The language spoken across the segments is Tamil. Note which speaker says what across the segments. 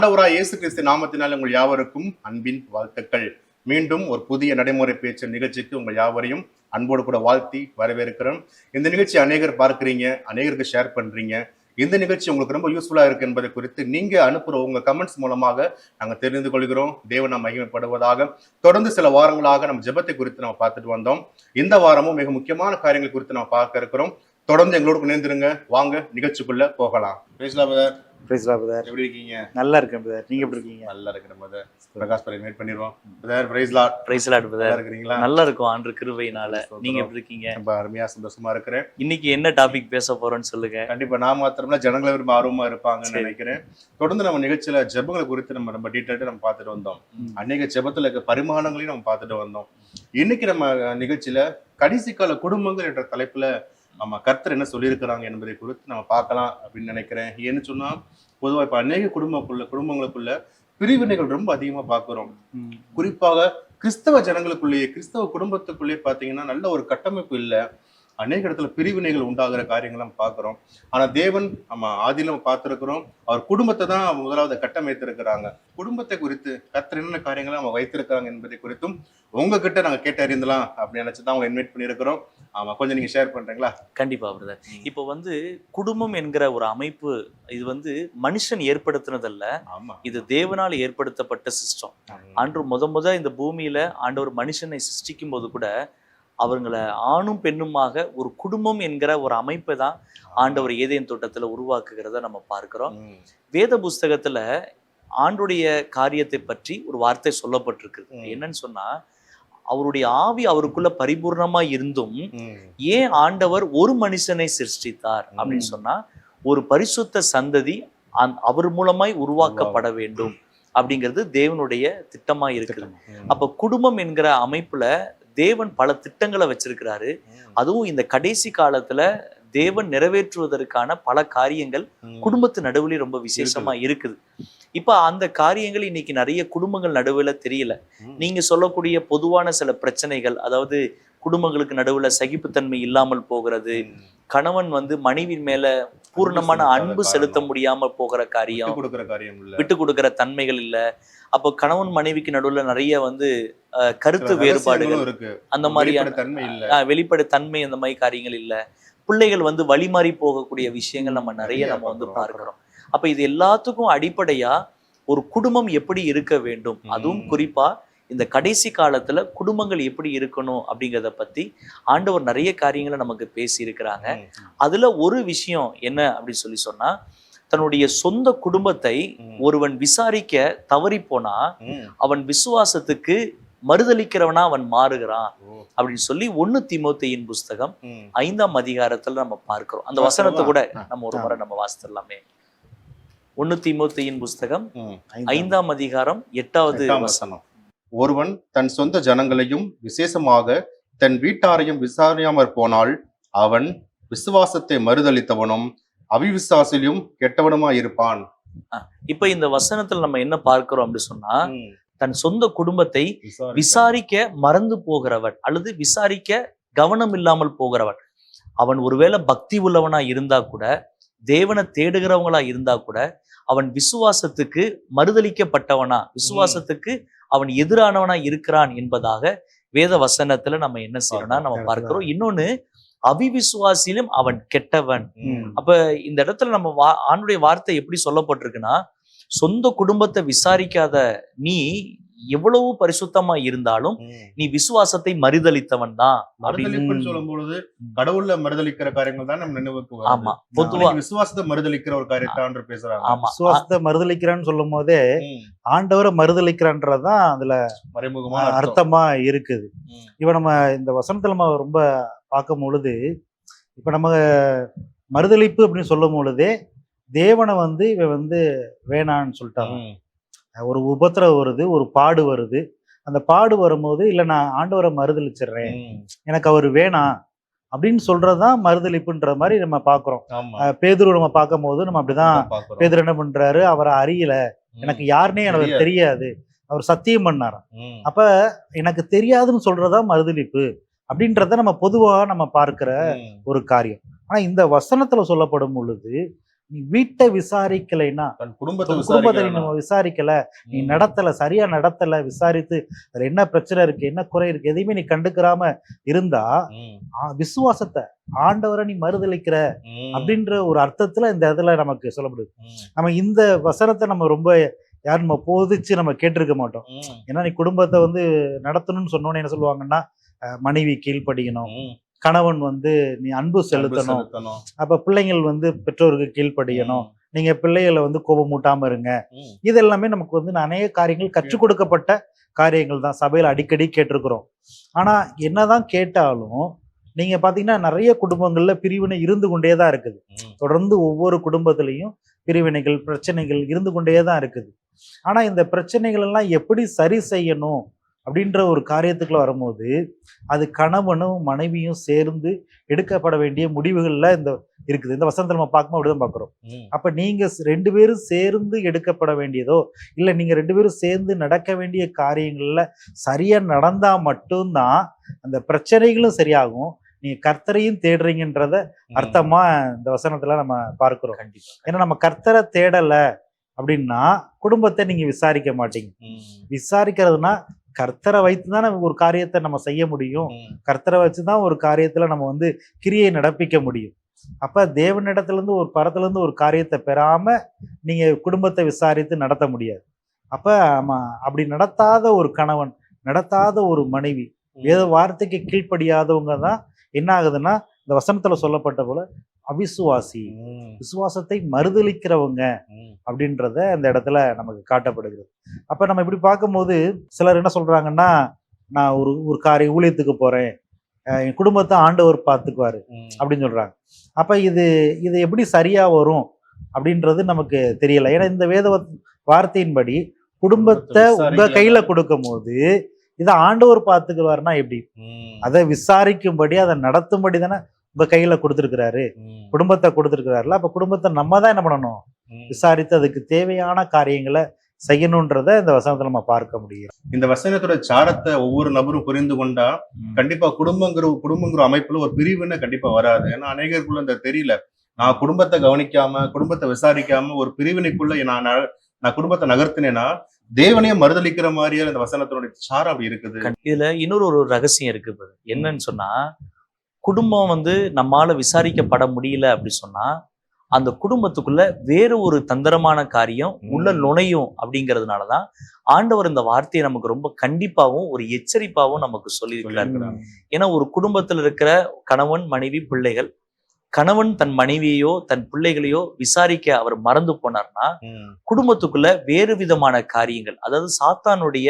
Speaker 1: ஆண்டவராய் இயேசு கிறிஸ்து நாமத்தினால் உங்கள் யாவருக்கும் அன்பின் வாழ்த்துக்கள். மீண்டும் ஒரு புதிய நடைமுறை பேச்சு நிகழ்ச்சிக்கு உங்கள் யாவரையும் அன்போடு கூட வாழ்த்தி வரவேற்கிறோம். இந்த நிகழ்ச்சி அநேகர் பார்க்குறீங்க அநேகருக்கு ஷேர் பண்றீங்க. இந்த நிகழ்ச்சி உங்களுக்கு ரொம்ப யூஸ்ஃபுல்லாக இருக்கு என்பதை குறித்து நீங்க அனுப்புற உங்க கமெண்ட்ஸ் மூலமாக நாங்கள் தெரிந்து கொள்கிறோம். தேவன் நாம் மகிமைப்படுவதாக. தொடர்ந்து சில வாரங்களாக நம்ம ஜெபத்தை குறித்து நம்ம பார்த்துட்டு வந்தோம். இந்த வாரமும் மிக முக்கியமான காரியங்கள் குறித்து நம்ம பார்க்க இருக்கிறோம். தொடர்ந்து எங்களோடு இணைந்திருங்க. வாங்க நிகழ்ச்சிக்குள்ள போகலாம். பேசலாம் எப்படி இருக்கீங்க?
Speaker 2: நல்லா இருக்கேன் பிரதர் நீங்க எப்படி இருக்கீங்க?
Speaker 1: நல்லா இருக்கிற brother. பிரகாஷ் பரை மீட் பண்ணிடுவோம் brother price lot
Speaker 3: price lot
Speaker 1: நல்லா
Speaker 3: பிரதர்
Speaker 1: இருக்கிறீங்களா?
Speaker 3: நல்லா இருக்கும் ஆண்டு கிருபையினால. நீங்க எப்படி இருக்கீங்க?
Speaker 1: ரொம்ப அருமையா சந்தோஷமா இருக்கிறேன்.
Speaker 3: இன்னைக்கு என்ன டாபிக் பேச போறோம்னு சொல்லுங்க.
Speaker 1: கண்டிப்பா நான் மாத்திரம்ல ஜனங்களை விரும்ப ஆர்வமா இருப்பாங்கன்னு. நினைக்கிறேன். தொடர்ந்து நம்ம நிகழ்ச்சியில ஜெபங்களை குறித்து நம்ம ரொம்ப டீட்டெயில்டு நம்ம பார்த்துட்டு வந்தோம். அநேக ஜெபத்துல இருக்க பரிமாணங்களையும் நம்ம பார்த்துட்டு வந்தோம். இன்னைக்கு நம்ம நிகழ்ச்சியில கடைசி கால குடும்பங்கள் என்ற தலைப்புல நம்ம கர்த்தர் என்ன சொல்லியிருக்கிறாங்க என்பதை குறித்து நம்ம பார்க்கலாம் அப்படின்னு நினைக்கிறேன். ஏன்னு சொன்னா பொதுவா இப்ப அநேக குடும்பக்குள்ள குடும்பங்களுக்குள்ள பிரிவினைகள் ரொம்ப அதிகமா பார்க்கிறோம். குறிப்பாக கிறிஸ்தவ ஜனங்களுக்குள்ளேயே கிறிஸ்தவ குடும்பத்துக்குள்ளேயே பாத்தீங்கன்னா நல்ல ஒரு கட்டமைப்பு இல்ல. அநேக இடத்துல பிரிவினைகள் உண்டாகிற காரியங்கள் நம்ம பார்க்கிறோம். ஆனா தேவன் நம்ம ஆதியில நம்ம பார்த்திருக்கிறோம். அவர் குடும்பத்தை தான் முதலாவது கட்டமைத்திருக்கிறாங்க. குடும்பத்தை குறித்து கர்த்தர் என்னென்ன காரியங்களை அவங்க வைத்திருக்கிறாங்க என்பதை குறித்தும் உங்ககிட்ட நாங்க கேட்டு அறிந்தலாம் அப்படின்னு நினைச்சு தான் அவங்க இன்வைட் பண்ணியிருக்கிறோம். ஆமா கொஞ்சம் நீங்க ஷேர் பண்றீங்களா?
Speaker 3: கண்டிப்பா பிரதர். இப்போ வந்து குடும்பம் என்கிற ஒரு அமைப்பு இது வந்து மனுஷன் ஏற்படுத்தினதல்ல. இது தேவனால் ஏற்படுத்தப்பட்ட சிஸ்டம். ஆண்டு முத முத இந்த பூமியில ஆண்டவர் மனுஷனை சிருஷ்டிக்கும் போது கூட அவங்களை ஆணும் பெண்ணுமாக ஒரு குடும்பம் என்கிற ஒரு அமைப்பை தான் ஆண்டவர் ஏதேன் தோட்டத்துல உருவாக்குகிறத நம்ம பார்க்கிறோம். வேத புஸ்தகத்துல ஆண்டுடைய காரியத்தை பற்றி ஒரு வார்த்தை சொல்லப்பட்டிருக்கு. என்னன்னு சொன்னா அவருடைய ஆவி அவருக்குள்ள பரிபூர்ணமா இருந்தும். ஏன் ஆண்டவர் ஒரு மனுஷனை சிருஷ்டித்தார் அப்படின்னு. சொன்னா ஒரு பரிசுத்த சந்ததி அவர் மூலமாய் உருவாக்கப்பட வேண்டும் அப்படிங்கிறது தேவனுடைய திட்டமா இருக்குது
Speaker 1: ம்.
Speaker 3: அப்ப குடும்பம் என்கிற அமைப்புல தேவன் பல திட்டங்களை வச்சிருக்கிறாரு. அதுவும் இந்த கடைசி காலத்துல தேவன் நிறைவேற்றுவதற்கான பல காரியங்கள். குடும்பத்து நடுவுல ரொம்ப விசேஷமா இருக்குது இப்ப அந்த காரியங்கள் இன்னைக்கு நிறைய குடும்பங்கள் நடுவுல தெரியல. நீங்க சொல்லக்கூடிய பொதுவான சில பிரச்சனைகள் அதாவது குடும்பங்களுக்கு நடுவுல சகிப்புத்தன்மை இல்லாமல் போகிறது. கணவன் வந்து மனைவி மேல பூர்ணமான அன்பு. செலுத்த முடியாம போகிற காரியம்.
Speaker 1: விட்டு கொடுக்கிற
Speaker 3: தன்மைகள் இல்ல. அப்போ கணவன் மனைவிக்கு நடுவுல நிறைய வந்து கருத்து வேறுபாடுகள். அந்த மாதிரியான
Speaker 1: வெளிப்படை தன்மை
Speaker 3: அந்த மாதிரி காரியங்கள் இல்ல. பிள்ளைகள் வந்து வழிமாறி போகக்கூடிய விஷயங்கள் நம்ம நிறைய நம்ம வந்து
Speaker 1: பார்க்கிறோம்.
Speaker 3: அப்ப இது எல்லாத்துக்கும் அடிப்படையா ஒரு குடும்பம் எப்படி இருக்க வேண்டும்? அதுவும். குறிப்பா இந்த கடைசி காலத்துல குடும்பங்கள் எப்படி இருக்கணும் அப்படிங்கிறத பத்தி ஆண்டவர் நிறைய காரியங்களை நமக்கு பேசி இருக்கிறாங்க
Speaker 1: ம்.
Speaker 3: அதுல ஒரு விஷயம் என்ன அப்படின்னு சொல்லி சொன்னா தன்னுடைய சொந்த குடும்பத்தை. ஒருவன் விசாரிக்க தவறி போனா. அவன் விசுவாசத்துக்கு மறுதளிக்கிறவனா அவன் மாறுகிறான். அப்படின்னு சொல்லி ஒன்னு திமோத்தேயின் புஸ்தகம். ஐந்தாம் அதிகாரத்துல நம்ம பார்க்கிறோம் அந்த? வசனத்தை கூட. நம்ம ஒரு முறை நம்ம வாசித்துடலாமே ஒன்னு திமோத்தேயின் புஸ்தகம். ஐந்தாம் அதிகாரம் எட்டாவது வசனம்.
Speaker 1: ஒருவன் தன் சொந்த ஜனங்களையும் விசேஷமாக தன் வீட்டாரையும் விசாரியாமற் போனால் அவன் விசுவாசத்தை மறுதளித்தவனும் அவிவிசுவாசிலும் கெட்டவனுமா இருப்பான்
Speaker 3: இப்ப இந்த வசனத்துல நம்ம என்ன பார்க்கிறோம் அப்படின்னு சொன்னா. தன் சொந்த குடும்பத்தை
Speaker 1: விசாரிக்க.
Speaker 3: விசாரிக்க மறந்து போகிறவன் அல்லது விசாரிக்க கவனம் இல்லாமல் போகிறவன் அவன் ஒருவேளை பக்தி உள்ளவனா இருந்தா கூட தேவனை தேடுகிறவங்களா இருந்தா கூட அவன் விசுவாசத்துக்கு மறுதளிக்கப்பட்டவனா விசுவாசத்துக்கு அவன் எதிரானவனா இருக்கிறான் என்பதாக வேத வசனத்துல நம்ம என்ன செய்யறோம்னா நம்ம
Speaker 1: பார்க்கிறோம்.
Speaker 3: இன்னொன்னு அவிவிசுவாசிலும் அவன் கெட்டவன். அப்ப இந்த இடத்துல நம்ம வா ஆண்டுடைய வார்த்தை எப்படி சொல்லப்பட்டிருக்குன்னா சொந்த குடும்பத்தை விசாரிக்காத நீ எவ்வளவு பரிசுத்தமா இருந்தாலும். நீ விசுவாசத்தை மறுதளித்தவன் தான்
Speaker 1: மறுதளிப்புன்னு சொல்லும் பொழுது கடவுள்ல மறுதளிக்கிற காரியங்கள் தான் நம்ம நினைவுக்கு வருது.
Speaker 3: ஆமா பொதுவா
Speaker 1: விசுவாசத்தை மறுதளிக்கிற ஒரு காரியத்தான் பேசுறாங்க
Speaker 3: ஆமா
Speaker 2: விசுவாசத்தை மறுதளிக்கிறான்னு சொல்லும் போதே. ஆண்டவரை மறுதளிக்கிறான்றதுதான் அதுல
Speaker 1: மறைமுகமான அர்த்தம்
Speaker 2: அர்த்தமா இருக்குது. இப்ப நம்ம இந்த வசனத்துல நம்ம ரொம்ப பார்க்கும் பொழுது இப்ப நம்ம மறுதளிப்பு அப்படின்னு சொல்லும் பொழுதே தேவனை வந்து இவன் வந்து வேணான்னு சொல்லிட்டாங்க. ஒரு உபத்திரவம் வருது ஒரு பாடு வருது. அந்த பாடு வரும்போது இல்ல நான் ஆண்டவரை மறுதளிச்சிடுறேன். எனக்கு அவர் வேணாம் அப்படின்னு சொல்றதுதான் மறுதளிப்புன்ற மாதிரி நம்ம பாக்குறோம் பேதுரு நம்ம பார்க்கும் போது நம்ம அப்படிதான். பேதுரு என்ன பண்றாரு? அவரை அறியல. எனக்கு யாருன்னே எனக்கு தெரியாது. அவர் சத்தியம் பண்ணாராம்.
Speaker 1: ம்.
Speaker 2: அப்ப எனக்கு தெரியாதுன்னு சொல்றதா மறுதளிப்பு அப்படின்றத நம்ம பொதுவா நம்ம பார்க்கிற. ஒரு காரியம். ஆனா இந்த வசனத்துல சொல்லப்படும் பொழுது நீ வீட்டை விசாரிக்கலைன்னா
Speaker 1: குடும்பத்தை
Speaker 2: குடும்பத்தை? நம்ம விசாரிக்கல நீ. நடத்தல சரியா நடத்தல விசாரித்து அதுல என்ன பிரச்சனை இருக்கு என்ன குறை இருக்கு எதையுமே நீ கண்டுக்கிறாம இருந்தா விசுவாசத்தை ஆண்டவரை நீ மறுதளிக்கிற. அப்படின்ற ஒரு அர்த்தத்துல இந்த இதுல நமக்கு சொல்லப்படுது
Speaker 1: ம்.
Speaker 2: நம்ம இந்த வசனத்தை நம்ம ரொம்ப யாரும் நம்ம போதிச்சு நம்ம கேட்டிருக்க மாட்டோம். ஏன்னா நீ குடும்பத்தை வந்து நடத்தணும்னு சொன்னோன்னே என்ன சொல்லுவாங்கன்னா மனைவி கீழ்ப்படியணும். கணவன் வந்து நீ அன்பு செலுத்தணும். அப்ப பிள்ளைங்கள் வந்து பெற்றோருக்கு கீழ்ப்படியணும். நீங்க பிள்ளைகளை வந்து கோபம் மூட்டாம இருங்க.
Speaker 1: ம்.
Speaker 2: இது எல்லாமே நமக்கு வந்து அநேக காரியங்கள் கற்றுக் கொடுக்கப்பட்ட காரியங்கள் தான். சபையில அடிக்கடி கேட்டிருக்கிறோம். ஆனா என்னதான் கேட்டாலும் நீங்க பாத்தீங்கன்னா நிறைய குடும்பங்கள்ல பிரிவினை இருந்து கொண்டே தான் இருக்குது. தொடர்ந்து ஒவ்வொரு குடும்பத்திலையும் பிரிவினைகள் பிரச்சனைகள் இருந்து கொண்டே தான் இருக்குது. ஆனா இந்த பிரச்சனைகள் எல்லாம் எப்படி சரி செய்யணும்? அப்படின்ற ஒரு காரியத்துக்குள்ள வரும்போது அது கணவனும் மனைவியும் சேர்ந்து எடுக்கப்பட வேண்டிய முடிவுகள்ல இந்த இருக்குது. இந்த வசனத்தை நம்ம பார்க்கும்போது அப்படிதான் பார்க்குறோம். அப்ப நீங்க ஸ்- ரெண்டு பேரும் சேர்ந்து எடுக்கப்பட வேண்டியதோ இல்ல நீங்க ரெண்டு பேரும் சேர்ந்து நடக்க வேண்டிய காரியங்கள்ல சரியா நடந்தா மட்டும்தான் அந்த பிரச்சனைகளும் சரியாகும். நீங்க கர்த்தரையும் தேடுறீங்கன்றத அர்த்தமா இந்த வசனத்துல நம்ம பார்க்கிறோம்.
Speaker 3: கண்டிப்பா
Speaker 2: ஏன்னா நம்ம கர்த்தரை தேடல அப்படின்னா குடும்பத்தை நீங்க விசாரிக்க மாட்டீங்க. விசாரிக்கிறதுனா கர்த்தரை வைத்து தானே ஒரு காரியத்தை நம்ம செய்ய முடியும். கர்த்தரை வச்சு தான் ஒரு காரியத்துல நம்ம வந்து கிரியை நடப்பிக்க முடியும். அப்ப தேவனிடத்துல இருந்து ஒரு பரத்துல இருந்து ஒரு காரியத்தை பெறாம நீங்க குடும்பத்தை விசாரித்து நடத்த முடியாது. அப்ப அப்படி நடத்தாத ஒரு கணவன் நடத்தாத ஒரு மனைவி வேத வார்த்தைக்கு கீழ்ப்படியாதவங்க தான் என்ன ஆகுதுன்னா இந்த வசனத்துல சொல்லப்பட்ட போல அவிசுவாசி. விசுவாசத்தை மறுதலிக்கிறவங்க
Speaker 1: ம்.
Speaker 2: அப்படின்றத அந்த இடத்துல நமக்கு காட்டப்படுகிறது அப்ப நம்ம இப்படி பார்க்கும்போது சிலர் என்ன சொல்றாங்கன்னா நான் ஒரு ஒரு காரிய ஊழியத்துக்கு போறேன் என் குடும்பத்தை ஆண்டவர் பார்த்துக்குவாரு. அப்படின்னு சொல்றாங்க அப்ப இது இது எப்படி சரியா வரும் அப்படின்றது நமக்கு தெரியல ஏன்னா இந்த வேத வார்த்தையின்படி குடும்பத்தை உங்க கையில கொடுக்கும் போது இதை ஆண்டவர் பார்த்துக்குவாருன்னா எப்படி. அதை விசாரிக்கும்படி அதை நடத்தும்படி தானே உங்க கையில கொடுத்துருக்கிறாரு. குடும்பத்தை கொடுத்துருக்கிறாருல அப்ப குடும்பத்தை நம்ம தான் என்ன பண்ணணும். விசாரித்து அதுக்கு தேவையான காரியங்களை செய்யணுன்றத இந்த வசனத்துல நம்ம பார்க்க முடியும்.
Speaker 1: இந்த வசனத்தோட சாரத்தை ஒவ்வொரு நபரும் புரிந்து கொண்டா கண்டிப்பா குடும்பங்கிற குடும்பங்கிற அமைப்புல ஒரு பிரிவுன்னு கண்டிப்பா வராது. ஏன்னா அநேகருக்குள்ள இந்த தெரியல. நான் குடும்பத்தை கவனிக்காம குடும்பத்தை விசாரிக்காம ஒரு பிரிவினைக்குள்ள நான் நான் குடும்பத்தை நகர்த்தினேன்னா தேவனையே மறுதளிக்கிற மாதிரியே இந்த வசனத்தினுடைய சாரம் அப்படி இருக்குது.
Speaker 3: இதுல இன்னொரு ஒரு ரகசியம் இருக்கு brother. என்னன்னு சொன்னா குடும்பம் வந்து நம்மால விசாரிக்கப்பட முடியல அப்படி சொன்னா அந்த குடும்பத்துக்குள்ள வேற ஒரு தந்திரமான காரியம் உள்ள. நுழையும் அப்படிங்கிறதுனாலதான் ஆண்டவர் இந்த வார்த்தையை நமக்கு ரொம்ப கண்டிப்பாவும் ஒரு எச்சரிப்பாவும் நமக்கு சொல்லியிருக்கிறார். ஏன்னா ஒரு குடும்பத்துல இருக்கிற கணவன் மனைவி பிள்ளைகள் கணவன் தன் மனைவியையோ தன் பிள்ளைகளையோ விசாரிக்க அவர் மறந்து போனார்னா. குடும்பத்துக்குள்ள வேறு விதமான காரியங்கள் அதாவது சாத்தானுடைய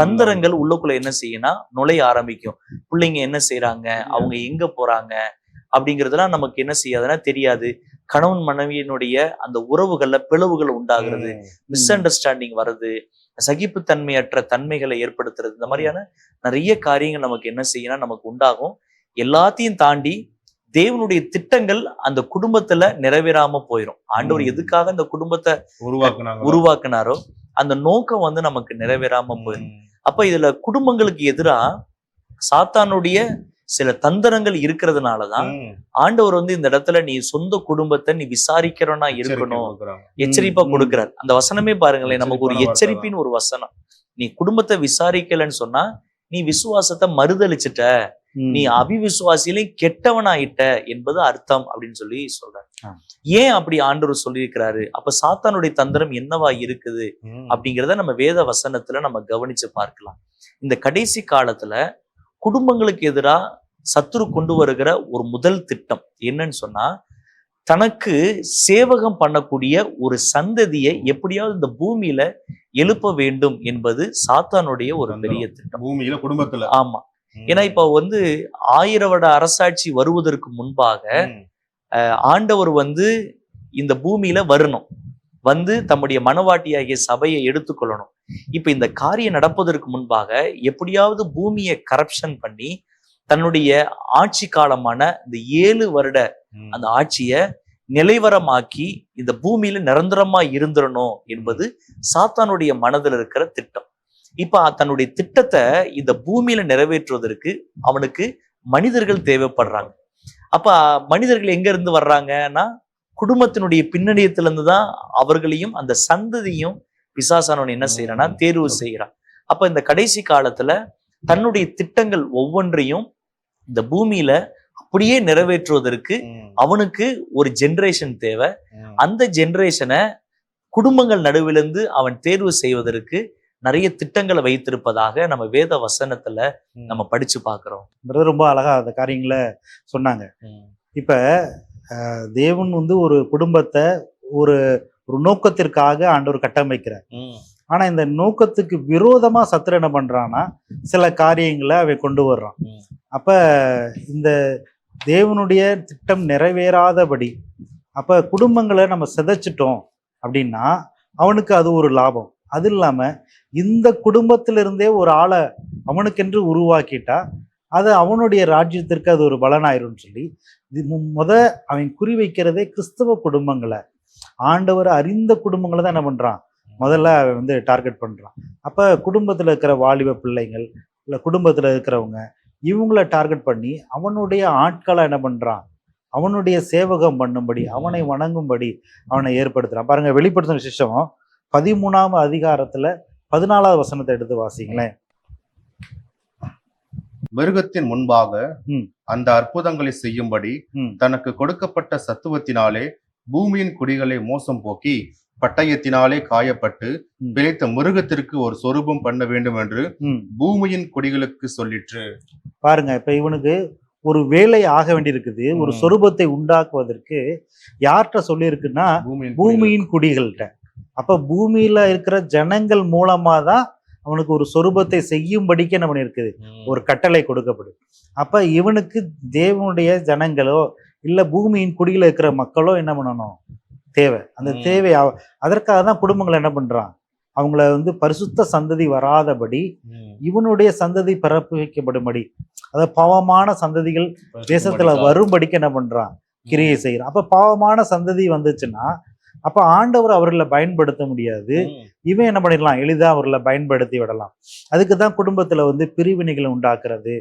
Speaker 3: தந்திரங்கள் உள்ளுக்குள்ள என்ன செய்யும்னா நுழைய ஆரம்பிக்கும். பிள்ளைங்க என்ன செய்றாங்க? அவங்க எங்க போறாங்க? அப்படிங்கறதெல்லாம் நமக்கு என்ன செய்யாதுன்னா தெரியாது. கணவன் மனைவியினுடைய அந்த உறவுகள்ல பிளவுகள் உண்டாகிறது. மிஸ் அண்டர்ஸ்டாண்டிங் வருது சகிப்புத்தன்மையற்ற தன்மைகளை ஏற்படுத்துறது இந்த மாதிரியான நிறைய காரியங்கள் நமக்கு என்ன செய்யணும் நமக்கு உண்டாகும். எல்லாத்தையும் தாண்டி தேவனுடைய திட்டங்கள் அந்த குடும்பத்துல நிறைவேறாம போயிடும் ஆண்டவர். எதுக்காக அந்த குடும்பத்தை
Speaker 1: உருவாக்குனாங்க
Speaker 3: உருவாக்குனாரோ அந்த நோக்கம் வந்து நமக்கு நிறைவேறாம போயிடும். அப்ப இதுல குடும்பங்களுக்கு எதிரா சாத்தானுடைய சில தந்திரங்கள் இருக்கிறதுனாலதான். ஆண்டவர் வந்து இந்த இடத்துல நீ சொந்த குடும்பத்தை நீ விசாரிக்கிறவனா இருக்கணும். எச்சரிப்பா. கொடுக்கிறார் அந்த வசனமே பாருங்களேன் நமக்கு ஒரு
Speaker 1: எச்சரிப்பான
Speaker 3: ஒரு வசனம் நீ குடும்பத்தை விசாரிக்கலன்னு சொன்னா நீ விசுவாசத்தை மறுதளிச்சிட்ட. நீ அபிவிசுவாசியிலையும் கெட்டவனாயிட்ட என்பது அர்த்தம் அப்படின்னு சொல்லி சொல்றாரு.
Speaker 2: ஆ.
Speaker 3: ஏன் அப்படி ஆண்டவர் சொல்லியிருக்கிறாரு? அப்ப சாத்தானுடைய தந்திரம் என்னவா இருக்குது. அப்படிங்கிறத நம்ம வேத வசனத்துல நம்ம கவனிச்சு பார்க்கலாம். இந்த கடைசி காலத்துல குடும்பங்களுக்கு எதிரா சத்துரு கொண்டு வருகிற ஒரு முதல் திட்டம் என்னன்னு சொன்னா தனக்கு சேவகம் பண்ணக்கூடிய ஒரு சந்ததியை எப்படியாவது இந்த பூமியில எழுப்ப வேண்டும் என்பது சாத்தானுடைய ஒரு பெரிய திட்டம்.
Speaker 1: பூமியில குடும்பத்துல.
Speaker 3: ஆமா. ஏன்னா இப்ப வந்து ஆயிர வருட அரசாட்சி வருவதற்கு முன்பாக. ஆண்டவர் வந்து இந்த பூமியில வரணும் வந்து தம்முடைய மனவாட்டியாகிய சபையை எடுத்துக்கொள்ளணும் இப்ப இந்த காரியம் நடப்பதற்கு முன்பாக எப்படியாவது பூமியை கரப்ஷன் பண்ணி தன்னுடைய ஆட்சி காலமான இந்த ஏழு வருட. அந்த ஆட்சியை நிலைவரமாக்கி இந்த பூமியில நிரந்தரமா இருந்துடணும் என்பது சாத்தானுடைய மனதில் இருக்கிற திட்டம் இப்ப தன்னுடைய திட்டத்தை இந்த பூமியில நிறைவேற்றுவதற்கு அவனுக்கு மனிதர்கள் தேவைப்படுறாங்க. அப்ப மனிதர்கள் எங்க இருந்து வர்றாங்கன்னா குடும்பத்தினுடைய பின்னணியத்துல இருந்து தான் அவர்களையும் அந்த சந்ததியும் பிசாசானவன் என்ன செய்யறான்னா
Speaker 1: ம்.
Speaker 3: தேர்வு செய்யறான். அப்ப இந்த கடைசி காலத்துல தன்னுடைய திட்டங்கள் ஒவ்வொன்றையும் இந்த பூமியில அப்படியே நிறைவேற்றுவதற்கு அவனுக்கு ஒரு ஜெனரேஷன் தேவை. அந்த ஜெனரேஷனை குடும்பங்கள் நடுவிலிருந்து அவன் தேர்வு செய்வதற்கு நிறைய திட்டங்களை வைத்திருப்பதாக நம்ம வேத வசனத்துல நம்ம படிச்சு பார்க்கிறோம்.
Speaker 2: ரொம்ப அழகா அந்த காரியங்களை சொன்னாங்க. இப்ப தேவன் வந்து ஒரு குடும்பத்தை ஒரு ஒரு நோக்கத்திற்காக ஆண்டவர் கட்டமைக்கிறார். ஆனா இந்த நோக்கத்துக்கு விரோதமா சத்துரு என்ன பண்றான்னா சில காரியங்களை அவன் கொண்டு வர்றான். அப்ப இந்த தேவனுடைய திட்டம் நிறைவேறாதபடி அப்ப குடும்பங்களை நம்ம சிதைச்சிட்டோம் அப்படின்னா அவனுக்கு அது ஒரு லாபம். அது இல்லாமல் இந்த குடும்பத்திலிருந்தே ஒரு ஆளை அவனுக்கென்று உருவாக்கிட்டா அது அவனுடைய ராஜ்யத்திற்கு அது ஒரு பலனாயிரும்னு சொல்லி இது முத அவன் குறி வைக்கிறதே கிறிஸ்தவ குடும்பங்களை. ஆண்டவர் அறிந்த குடும்பங்களை தான் என்ன பண்ணுறான் முதல்ல அவன் வந்து டார்கெட் பண்ணுறான் அப்போ குடும்பத்தில் இருக்கிற வாலிப பிள்ளைங்கள் இல்லை குடும்பத்தில் இருக்கிறவங்க இவங்கள டார்கெட் பண்ணி அவனுடைய ஆட்களை என்ன பண்ணுறான் அவனுடைய சேவகம் பண்ணும்படி அவனை வணங்கும்படி அவனை ஏற்படுத்துகிறான் பாருங்கள் வெளிப்படுத்தின சிஸ்டம் பதிமூணாம் அதிகாரத்துல பதினாலாவது வசனத்தை எடுத்து வாசிங்களேன்
Speaker 1: மிருகத்தின் முன்பாக. அந்த அற்புதங்களை செய்யும்படி. தனக்கு கொடுக்கப்பட்ட சத்துவத்தினாலே பூமியின் குடிகளை மோசம் போக்கி பட்டயத்தினாலே காயப்பட்டு. பிழைத்த மிருகத்திற்கு ஒரு சொரூபம் பண்ண வேண்டும் என்று பூமியின் குடிகளுக்கு சொல்லிற்று
Speaker 2: பாருங்க இப்ப இவனுக்கு ஒரு வேலை ஆக வேண்டியிருக்குது ஒரு. சொரூபத்தை உண்டாக்குவதற்கு யார்கிட்ட சொல்லியிருக்குன்னா
Speaker 1: பூமியின்
Speaker 2: குடிகள்கிட்ட அப்ப பூமியில இருக்கிற ஜனங்கள் மூலமா தான் அவனுக்கு ஒரு சொரூபத்தை செய்யும்படிக்கு என்ன பண்ணியிருக்குது? ஒரு கட்டளை கொடுக்கப்படுது அப்ப இவனுக்கு தேவனுடைய ஜனங்களோ இல்ல பூமியின் குடியில இருக்கிற மக்களோ என்ன பண்ணணும்? தேவை. அந்த. தேவை அதற்காக தான் குடும்பங்கள் என்ன பண்றான்? அவங்கள வந்து பரிசுத்த சந்ததி வராதபடி. இவனுடைய சந்ததி பிறப்பிக்கப்படும்படி அதாவது பாவமான சந்ததிகள் தேசத்துல. வரும்படிக்கு என்ன பண்றான்? கிரியை செய்யறான் அப்ப பாவமான சந்ததி வந்துச்சுன்னா அப்ப ஆண்டவர் அவர்களை பயன்படுத்த முடியாது. இவன் என்ன பண்ணிடலாம் எளிதா அவர்களை பயன்படுத்தி விடலாம் அதுக்கு தான் குடும்பத்துல வந்து பிரிவினைகளை உண்டாக்குறது.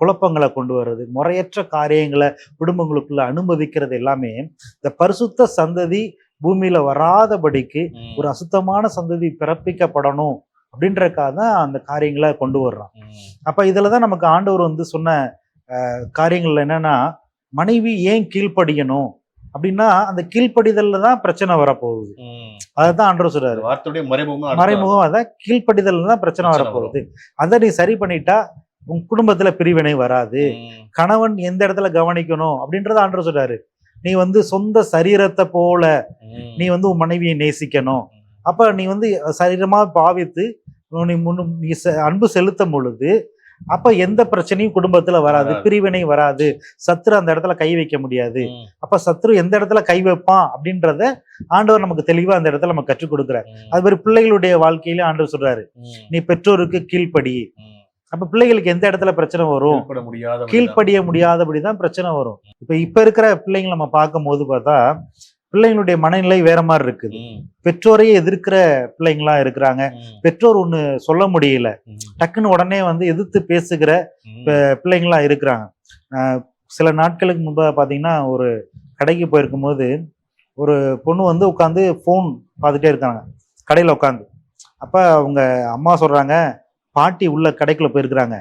Speaker 2: குழப்பங்களை கொண்டு வர்றது முறையற்ற காரியங்களை குடும்பங்களுக்குள்ள அனுமதிக்கிறது எல்லாமே இந்த பரிசுத்த சந்ததி பூமியில வராதபடிக்கு. ஒரு அசுத்தமான சந்ததி பிறப்பிக்கப்படணும் அப்படின்றக்காக தான் அந்த காரியங்களை கொண்டு வர்றான். அப்ப இதுல தான் நமக்கு ஆண்டவர் வந்து சொன்ன அஹ், காரியங்கள்ல என்னன்னா மனைவி ஏன் கீழ்ப்படியணும் அப்படின்னா அந்த கீழ்ப்படிதல்ல தான் பிரச்சனை வரப்போகுது
Speaker 1: ம்.
Speaker 2: அதுதான் ஆண்டவர் சொல்றாரு
Speaker 1: வார்த்தையுடைய மறைமுகமா.
Speaker 2: மறைமுகம் அதான் கீழ்ப்படிதல் தான் பிரச்சனை வரப்போகுது அதை நீ சரி பண்ணிட்டா உன் குடும்பத்துல பிரிவினை வராது. கணவன் எந்த இடத்துல கவனிக்கணும் அப்படின்றத ஆண்டவர் சொல்றாரு நீ வந்து சொந்த சரீரத்தை போல. நீ வந்து உன் மனைவியை நேசிக்கணும் அப்ப நீ வந்து சரீரமா பாவித்து நீ முன்னு நீ அன்பு செலுத்தும் பொழுது அப்ப எந்த பிரச்சனையும் குடும்பத்துல வராது. பிரிவினை வராது சத்துரு அந்த இடத்துல கை வைக்க முடியாது. அப்ப சத்துரு எந்த இடத்துல கை வைப்பான் அப்படின்றத ஆண்டவர் நமக்கு தெளிவா அந்த இடத்துல நம்ம கற்றுக் கொடுக்குறாரு. அது மாதிரி பிள்ளைகளுடைய வாழ்க்கையில ஆண்டவர் சொல்றாரு. நீ பெற்றோருக்கு கீழ்ப்படி. அப்ப பிள்ளைகளுக்கு எந்த இடத்துல பிரச்சனை வரும் கீழ்ப்படிய முடியாதபடிதான் பிரச்சனை வரும் இப்ப இப்ப இருக்கிற பிள்ளைங்களை நம்ம பார்க்கும் போது பார்த்தா பிள்ளைங்களுடைய மனநிலை வேற மாதிரி இருக்குது. பெற்றோரையே எதிர்க்கிற பிள்ளைங்களா இருக்கிறாங்க. பெற்றோர் ஒண்ணு சொல்ல முடியல. டக்குன்னு உடனே வந்து எதிர்த்து பேசுகிற. பிள்ளைங்களா இருக்கிறாங்க சில நாட்களுக்கு முன்பு பாத்தீங்கன்னா ஒரு கடைக்கு போயிருக்கும் போது ஒரு பொண்ணு வந்து உட்காந்து ஃபோன் பார்த்துட்டே இருக்காங்க கடையில உட்காந்து அப்ப அவங்க அம்மா சொல்றாங்க பாட்டி உள்ள கடைக்குள்ள போயிருக்கிறாங்க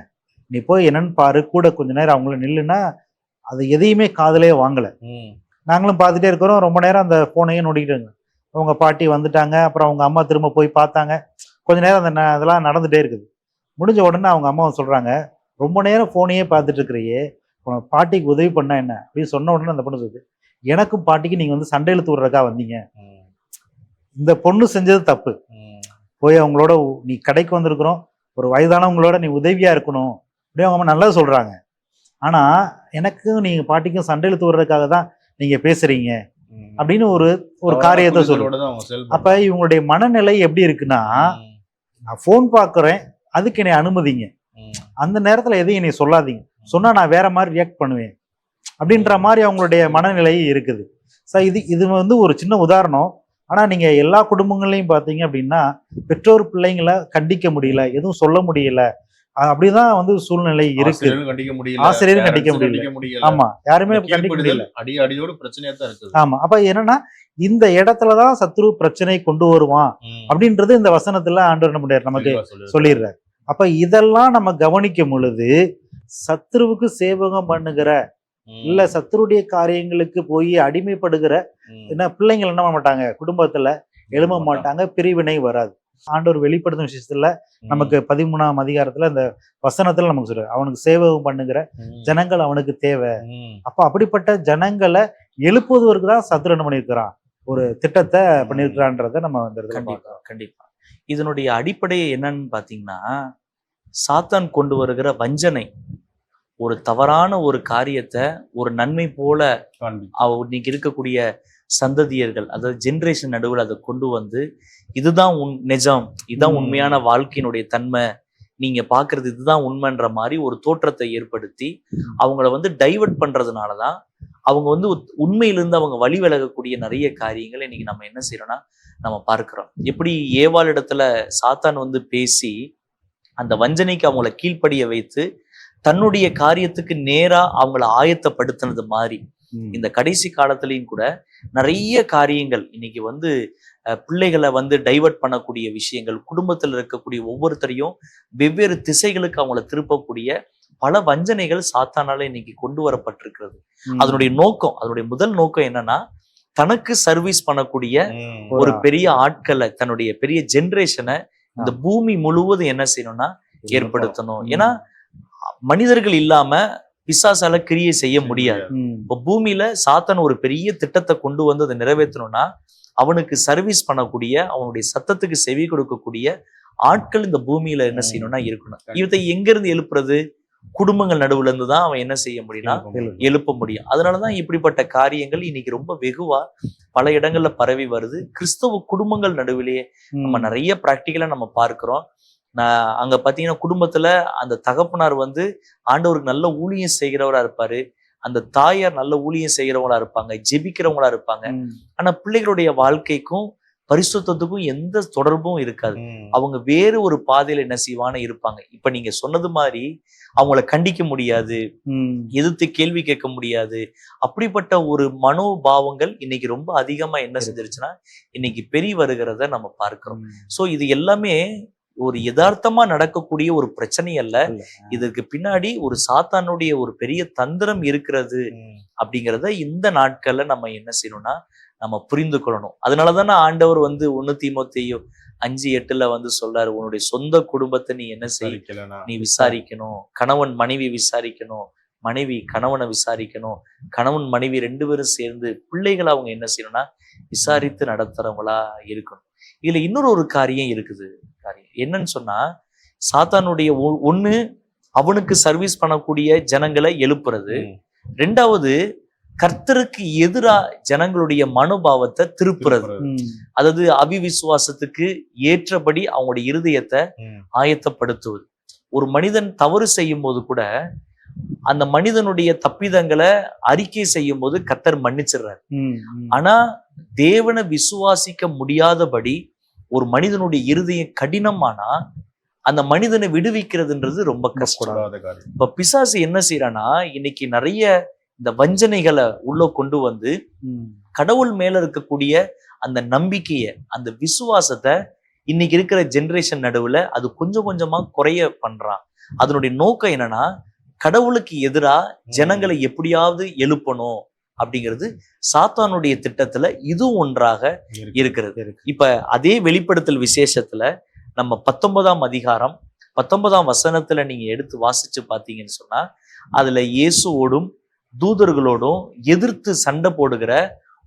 Speaker 2: நீ போய் என்னன்னு பாரு கூட கொஞ்ச நேரம் அவங்கள நில்லுன்னா அது எதையுமே காதலே வாங்கல. நாங்களும் பார்த்துட்டே இருக்கிறோம். ரொம்ப நேரம் அந்த ஃபோனையே நோண்டிக்கிட்டு அவங்க பாட்டி வந்துட்டாங்க. அப்புறம் அவங்க அம்மா திரும்ப போய் பார்த்தாங்க. கொஞ்ச நேரம் அந்த அதெல்லாம் நடந்துட்டே இருக்குது. முடிஞ்ச உடனே அவங்க அம்மா சொல்றாங்க ரொம்ப நேரம் ஃபோனையே பார்த்துட்டு இருக்கிறியே பாட்டிக்கு உதவி பண்ணா என்ன? அப்படின்னு சொன்ன உடனே அந்த பொண்ணு சொல்லுது எனக்கும் பாட்டிக்கு நீங்க வந்து சண்டை இழுத்து விடுறதுக்கா வந்தீங்க. இந்த பொண்ணு செஞ்சது தப்பு. போய் அவங்களோட நீ கடைக்கு வந்திருக்கிறோம். ஒரு வயதானவங்களோட நீ உதவியா இருக்கணும். அப்படியே அவங்க அம்மா நல்லது சொல்றாங்க. ஆனா எனக்கும் நீங்க பாட்டிக்கும் சண்டை இழுத்து விடுறதுக்காக தான் நீங்க பேசுறீங்க. அப்படின்னு ஒரு ஒரு காரியத்தை சொல்லு. அப்ப இவங்களுடைய மனநிலை எப்படி இருக்குன்னா. நான் ஃபோன் பார்க்குறேன் அதுக்கு என்னை அனுமதிங்க. அந்த நேரத்துல எதையும் என்னை சொல்லாதீங்க. சொன்னா நான் வேற மாதிரி ரியாக்ட் பண்ணுவேன். அப்படின்ற மாதிரி அவங்களுடைய மனநிலை இருக்குது. ஸோ இது இது வந்து ஒரு சின்ன உதாரணம். ஆனா நீங்க எல்லா குடும்பங்களையும் பார்த்தீங்க அப்படின்னா பெற்றோர் பிள்ளைங்களை கண்டிக்க முடியல எதுவும் சொல்ல முடியல. அப்படிதான் வந்து சூழ்நிலை இருக்கு
Speaker 1: கண்டிக்க முடியல
Speaker 2: ஆசிரியரும் கண்டிக்க முடியல. ஆமா யாருமே கண்டிக்க முடியல
Speaker 1: அடி அடியோடு பிரச்சனையா தான் இருக்குது
Speaker 2: ஆமா அப்ப என்னன்னா இந்த இடத்துலதான் சத்ரு பிரச்சனை கொண்டு வருவான். அப்படின்றது இந்த வசனத்துல ஆண்டவர் என்ன பண்றாரு நமக்கு. சொல்லிடுறாரு அப்ப இதெல்லாம் நம்ம கவனிக்கும் பொழுது சத்ருவுக்கு சேவகம் பண்ணுகிற. இல்ல சத்ருடைய காரியங்களுக்கு போய் அடிமைப்படுகிற. என்ன பிள்ளைங்கள் என்ன பண்ண மாட்டாங்க குடும்பத்துல எழும்ப மாட்டாங்க பிரிவினை வராது ஆண்டவர் வெளிப்படுத்தும் விஷயத்துல நமக்கு பதிமூணாம் அதிகாரத்துல இந்த வசனத்துல நமக்கு சொல்றாரு அவனுக்கு சேவகம் பண்ணுகிற. ஜனங்கள் அவனுக்கு தேவை. அப்ப அப்படிப்பட்ட ஜனங்களை எழுப்புவதற்கு தான் சத்ரு என்ன பண்ணியிருக்கிறான்? ஒரு திட்டத்தை பண்ணியிருக்கிறான்றத நம்ம இடத்துல
Speaker 3: கண்டிப்பா இதனுடைய அடிப்படை என்னன்னு பாத்தீங்கன்னா சாத்தான் கொண்டு வருகிற வஞ்சனை ஒரு தவறான ஒரு காரியத்தை ஒரு நன்மை போல. அவ இன்னைக்கு இருக்கக்கூடிய சந்ததியர்கள் அதாவது ஜென்ரேஷன் நடுவில் அதை கொண்டு வந்து இதுதான் உன் நிஜம் இதுதான். உண்மையான வாழ்க்கையினுடைய தன்மை நீங்க பாக்குறது இதுதான் உண்மைன்ற மாதிரி ஒரு தோற்றத்தை ஏற்படுத்தி அவங்கள வந்து டைவர்ட் பண்றதுனால தான் அவங்க வந்து உத்- உண்மையிலிருந்து அவங்க வழி விலகக்கூடிய நிறைய காரியங்களை இன்னைக்கு நம்ம என்ன செய்யறோம்னா நம்ம பார்க்கிறோம் எப்படி ஏவாள் இடத்துல சாத்தான் வந்து பேசி அந்த வஞ்சனைக்கு அவங்கள கீழ்ப்படிய வைத்து தன்னுடைய காரியத்துக்கு நேரா அவங்கள ஆயத்தப்படுத்தினது மாதிரி. இந்த கடைசி காலத்துலயும் கூட நிறைய காரியங்கள் இன்னைக்கு வந்து பிள்ளைகளை வந்து டைவர்ட் பண்ணக்கூடிய விஷயங்கள் குடும்பத்தில் இருக்கக்கூடிய ஒவ்வொருத்தரையும் வெவ்வேறு திசைகளுக்கு அவங்கள திருப்பக்கூடிய பல வஞ்சனைகள் சாத்தானால இன்னைக்கு கொண்டு வரப்பட்டிருக்கிறது. அதனுடைய நோக்கம் அதனுடைய முதல் நோக்கம் என்னன்னா தனக்கு சர்வீஸ் பண்ணக்கூடிய. ஒரு பெரிய ஆட்களை தன்னுடைய பெரிய ஜெனரேஷனை இந்த பூமி முழுவதும் என்ன செய்யணும்னா ஏற்படுத்தணும். ஏன்னா மனிதர்கள் இல்லாம பிசாசால கிரியை செய்ய முடியாது. இப்போ பூமியில சாத்தன் ஒரு பெரிய திட்டத்தை கொண்டு வந்து அதை நிறைவேற்றணும்னா அவனுக்கு சர்வீஸ் பண்ணக்கூடிய அவனுடைய சத்தத்துக்கு செவி கொடுக்கக்கூடிய ஆட்கள் இந்த பூமியில என்ன. செய்யணும்னா இருக்கணும் இவத்தை எங்க இருந்து எழுப்புறது குடும்பங்கள் நடுவுல இருந்து தான் அவன் என்ன செய்ய முடியும்னா
Speaker 2: எழுப்பு.
Speaker 3: முடியும் அதனாலதான் இப்படிப்பட்ட காரியங்கள் இன்னைக்கு ரொம்ப வெகுவா பல இடங்கள்ல பரவி வருது கிறிஸ்தவ குடும்பங்கள் நடுவிலேயே நம்ம. நிறைய ப்ராக்டிக்கலா நம்ம பார்க்கிறோம் நான் அங்க பாத்தீங்கன்னா குடும்பத்துல அந்த தகப்பனார் வந்து ஆண்டவருக்கு நல்ல ஊழியம் செய்கிறவரா இருப்பாரு. அந்த தாயார் நல்ல ஊழியம் செய்கிறவங்களா இருப்பாங்க ஜெபிக்கிறவங்களா இருப்பாங்க. ஆனா பிள்ளைகளுடைய வாழ்க்கைக்கும் பரிசுத்தத்துக்கும் எந்த தொடர்பும் இருக்காது. அவங்க வேறு ஒரு பாதையில என்ன செய்வான இருப்பாங்க. இப்ப நீங்க சொன்னது மாதிரி அவங்கள கண்டிக்க முடியாது. எதிர்த்து கேள்வி கேட்க முடியாது. அப்படிப்பட்ட ஒரு மனோபாவங்கள் இன்னைக்கு ரொம்ப அதிகமா என்ன செஞ்சிருச்சுன்னா இன்னைக்கு பெரிய வருகிறத நம்ம பார்க்கிறோம். சோ இது எல்லாமே ஒரு யதார்த்தமா நடக்கக்கூடிய ஒரு பிரச்சனை அல்ல. இதற்கு பின்னாடி ஒரு சாத்தானுடைய ஒரு பெரிய தந்திரம் இருக்கிறது. அப்படிங்கிறத இந்த நாட்கள்ல நம்ம என்ன செய்யணும்னா நம்ம புரிந்து கொள்ளணும். அதனாலதானே ஆண்டவர் வந்து ஒண்ணு தீமோத்தேயோ அஞ்சு எட்டுல வந்து சொல்றாரு உன்னுடைய சொந்த குடும்பத்தை நீ என்ன செய்?
Speaker 1: சரிக்கலனா.
Speaker 3: நீ விசாரிக்கணும். கணவன் மனைவி விசாரிக்கணும். மனைவி கணவனை விசாரிக்கணும். கணவன் மனைவி ரெண்டு பேரும் சேர்ந்து பிள்ளைகளை அவங்க என்ன செய்யணும்னா விசாரித்து நடத்துறவங்களா இருக்கணும். இதுல இன்னொரு ஒரு காரியம் இருக்குது காரியம் என்னன்னு சொன்னா சாத்தானுடைய ஒண்ணு அவனுக்கு சர்வீஸ் பண்ணக்கூடிய ஜனங்களை எழுப்புறது. ரெண்டாவது கர்த்தருக்கு எதிரா ஜனங்களுடைய மனோபாவத்தை திருப்புறது. அதாவது அவிவிசுவாசத்துக்கு ஏற்றபடி அவங்களுடைய இருதயத்தை. ஆயத்தப்படுத்துவது ஒரு மனிதன் தவறு செய்யும் போது கூட அந்த மனிதனுடைய தப்பிதங்களை அறிக்கை செய்யும் போது கத்தர் மன்னிச்சிடுறாரு. ஆனா தேவனை விசுவாசிக்க முடியாதபடி ஒரு மனிதனுடைய இருதயம் கடினமானா அந்த மனிதனை விடுவிக்கிறதுன்றது ரொம்ப கஷ்டம். இப்ப பிசாசு என்ன செய்யறானா இன்னைக்கு நிறைய இந்த வஞ்சனைகளை உள்ள கொண்டு வந்து. கடவுள் மேல இருக்கக்கூடிய அந்த நம்பிக்கைய அந்த விசுவாசத்தை இன்னைக்கு இருக்கிற ஜெனரேஷன் நடுவுல அது கொஞ்சம் கொஞ்சமா குறைய பண்றான் அதனுடைய நோக்கம் என்னன்னா கடவுளுக்கு எதிரா ஜனங்களை எப்படியாவது எழுப்பணும் அப்படிங்கிறது சாத்தானுடைய திட்டத்துல இதுவும் ஒன்றாக
Speaker 1: இருக்கு.
Speaker 3: இருக்கிறது
Speaker 2: இருக்கு.
Speaker 3: இப்ப அதே வெளிப்படுத்தல் விசேஷத்துல நம்ம பத்தொன்பதாம் அதிகாரம் பத்தொன்பதாம் வசனத்துல நீங்க எடுத்து வாசிச்சு பார்த்தீங்கன்னு சொன்னா அதுல இயேசுவோடும் தூதர்களோடும் எதிர்த்து சண்டை போடுகிற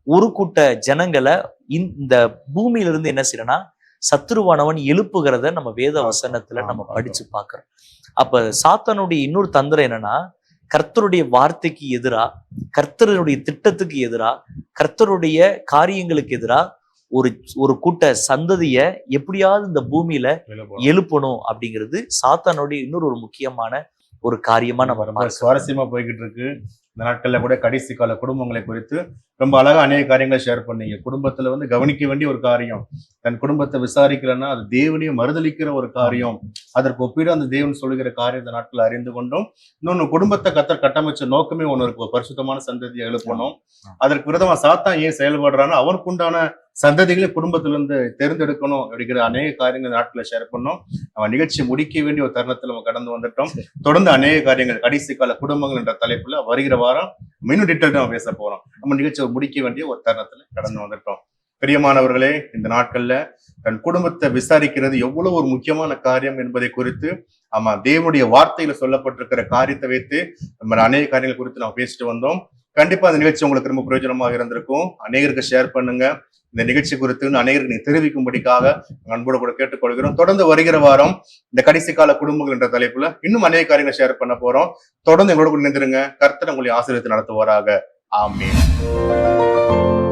Speaker 3: ஒரு கூட்ட ஜனங்களை இந்த பூமியில இருந்து என்ன செய்யறனா சத்துருவானவன் எழுப்புகிறத நம்ம வேத வசனத்துல நம்ம படிச்சு பார்க்கிறோம் அப்ப சாத்தானுடைய இன்னொரு தந்திரம் என்னன்னா கர்த்தருடைய வார்த்தைக்கு எதிரா கர்த்தருடைய திட்டத்துக்கு எதிரா கர்த்தருடைய காரியங்களுக்கு எதிரா ஒரு ஒரு கூட்ட சந்ததிய எப்படியாவது இந்த பூமியில. எழுப்பணும் அப்படிங்கிறது சாத்தானுடைய இன்னொரு ஒரு முக்கியமான ஒரு காரியமா நம்ம.
Speaker 1: சுவாரஸ்யமா போய்கிட்டு இருக்கு இந்த நாட்கள்ல கூட கடைசி கால குடும்பங்களை குறித்து ரொம்ப அழகா அநேக காரியங்களை ஷேர் பண்ணீங்க. குடும்பத்துல வந்து கவனிக்க வேண்டிய ஒரு காரியம். தன் குடும்பத்தை விசாரிக்கலன்னா அது தேவனையும் மறுதளிக்கிற ஒரு காரியம். அதற்கு ஒப்பிட அந்த தேவன் சொல்லுகிற காரியம் இந்த நாட்கள் அறிந்து கொண்டோம். இன்னொன்னு குடும்பத்தை கத்தர் கட்டமைச்ச நோக்கமே ஒண்ணு இருக்கு. ஒரு பரிசுத்தமான சந்ததியை எழுப்பணும் அதற்கு விதமா சாத்தான் ஏன் செயல்படுறான்னு அவனுக்கு உண்டான சந்ததிகளை குடும்பத்துல இருந்து தேர்ந்தெடுக்கணும் அப்படிங்கிற அநேக காரியங்கள் நாட்களை ஷேர் பண்ணோம். நம்ம நிகழ்ச்சி முடிக்க வேண்டிய ஒரு தருணத்துல நம்ம கடந்து வந்துட்டோம். தொடர்ந்து அநேக காரியங்கள் கடைசி கால குடும்பங்கள் என்ற தலைப்புல வருகிற வாரம் இன்னும் டீட்டெயில் நம்ம பேச போறோம். நம்ம நிகழ்ச்சியை முடிக்க வேண்டிய ஒரு தருணத்துல கடந்து வந்துட்டோம். பிரியமானவர்களே இந்த நாட்கள்ல தன் குடும்பத்தை விசாரிக்கிறது எவ்வளவு ஒரு முக்கியமான காரியம் என்பதை குறித்து ஆமா தேவனுடைய வார்த்தையில சொல்லப்பட்டிருக்கிற காரியத்தை வைத்து நம்ம அநேக காரியங்கள் குறித்து நம்ம பேசிட்டு வந்தோம். கண்டிப்பா இந்த நிகழ்ச்சி உங்களுக்கு ரொம்ப பிரயோஜனமாக இருந்திருக்கும். அநேகருக்கு ஷேர் பண்ணுங்க. இந்த நிகழ்ச்சி குறித்து அனைவருக்கு தெரிவிக்கும்படிக்காக அன்போடு கூட கேட்டுக்கொள்கிறோம். தொடர்ந்து வருகிற வாரம் இந்த கடைசி கால குடும்பங்கள் என்ற தலைப்புல இன்னும் அநேக காரியங்களை ஷேர் பண்ண போறோம். தொடர்ந்து எங்களோட கூட இணைந்திருங்க. கர்த்தர் உங்களை ஆசிரியத்தை நடத்துவாராக. ஆமீன்.